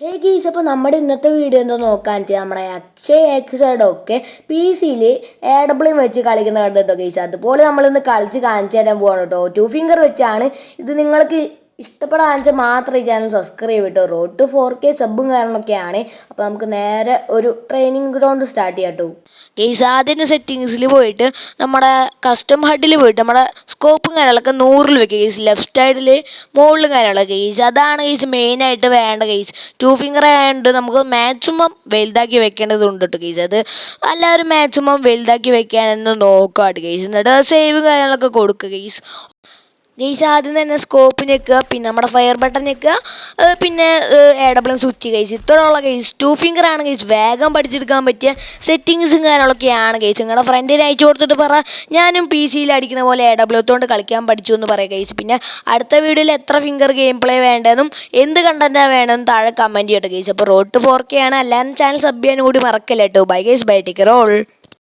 ഹേ ഗീസ് അപ്പോൾ നമ്മുടെ ഇന്നത്തെ വീഡിയോ എന്താ നോക്കാൻ വെച്ചാൽ നമ്മുടെ അക്ഷയ് എക്സൈഡൊക്കെ പി സിയിൽ എ ഡബ്ല്യൂ വെച്ച് കളിക്കുന്ന കണ്ടിട്ടോ ഗീസ് അതുപോലെ നമ്മളിന്ന് കളിച്ച് കാണിച്ചു തരാൻ പോകണം കേട്ടോ. ടു ഫിംഗർ വെച്ചാണ്. ഇത് നിങ്ങൾക്ക് ഇഷ്ടപ്പെടാൻ മാത്രം ഈ ചാനൽ സബ്സ്ക്രൈബ് ചെയ്തിട്ടോ റോഡ് ടു ഫോർ കെ സബും കാരണമൊക്കെയാണ് അപ്പോൾ നമുക്ക് നേരെ ഒരു ട്രെയിനിങ് ഗ്രൗണ്ട് സ്റ്റാർട്ട് ചെയ്യാം കേട്ടോ ഗെയ്സ് ആദ്യം സെറ്റിങ്സിൽ പോയിട്ട് നമ്മുടെ കസ്റ്റം ഹഡിൽ പോയിട്ട് നമ്മുടെ സ്കോപ്പും കാര്യങ്ങളൊക്കെ നൂറിൽ വെക്കുക ഗെയ്സ് ലെഫ്റ്റ് സൈഡിൽ മുകളിലും കാര്യങ്ങളൊക്കെ. ഗെയ്സ് അതാണ് ഗെയ്സ് മെയിനായിട്ട് വേണ്ട ഗെയ്സ് ടു ഫിംഗർ ആയതുകൊണ്ട് നമുക്ക് മാക്സിമം വലുതാക്കി വെക്കേണ്ടതുണ്ട് കേട്ടോ ഗെയ്സ് അത് എല്ലാവരും മാക്സിമം വലുതാക്കി വെക്കാനെന്ന് നോക്കാട്ട് ഗെയ്സ് എന്നിട്ട് സേവ് കാര്യങ്ങളൊക്കെ കൊടുക്കുക ഗെയ്സ് ഗെയ്സ് ആദ്യം തന്നെ സ്കോപ്പ് ഞെക്കുക പിന്നെ നമ്മുടെ ഫയർ ബട്ടൺ ഞെക്കുക പിന്നെ എഡബ്ലും സ്വിച്ച് ഗെയ്സ് ഇത്രയുള്ള ഗെയ്സ് ടു ഫിംഗർ ആണ് ഗെയ്സ് വേഗം പഠിച്ചെടുക്കാൻ പറ്റിയ സെറ്റിങ്സും കാര്യങ്ങളൊക്കെയാണ് ഗെയ്സ് നിങ്ങളുടെ ഫ്രണ്ടിന് അയച്ചു കൊടുത്തിട്ട് പറ. ഞാനും പി സിയിൽ അടിക്കുന്ന പോലെ എഡബ്ലത്തോണ്ട് കളിക്കാൻ പഠിച്ചു എന്ന് പറയാം ഗെയ്സ് പിന്നെ അടുത്ത വീഡിയോയിൽ എത്ര ഫിംഗർ ഗെയിം പ്ലേ വേണ്ടതെന്നും എന്ത് കണ്ടന്റാണ് വേണമെന്നും താഴെ കമന്റ് ചെയ്യട്ടെ ഗെയ്സ് അപ്പോൾ റോഡ് ടു ഫോർ കെ ആണ്. എല്ലാവരും ചാനൽ സബ് ചെയ്യാനും കൂടി മറക്കല്ലേട്ടോ bye guys bye take role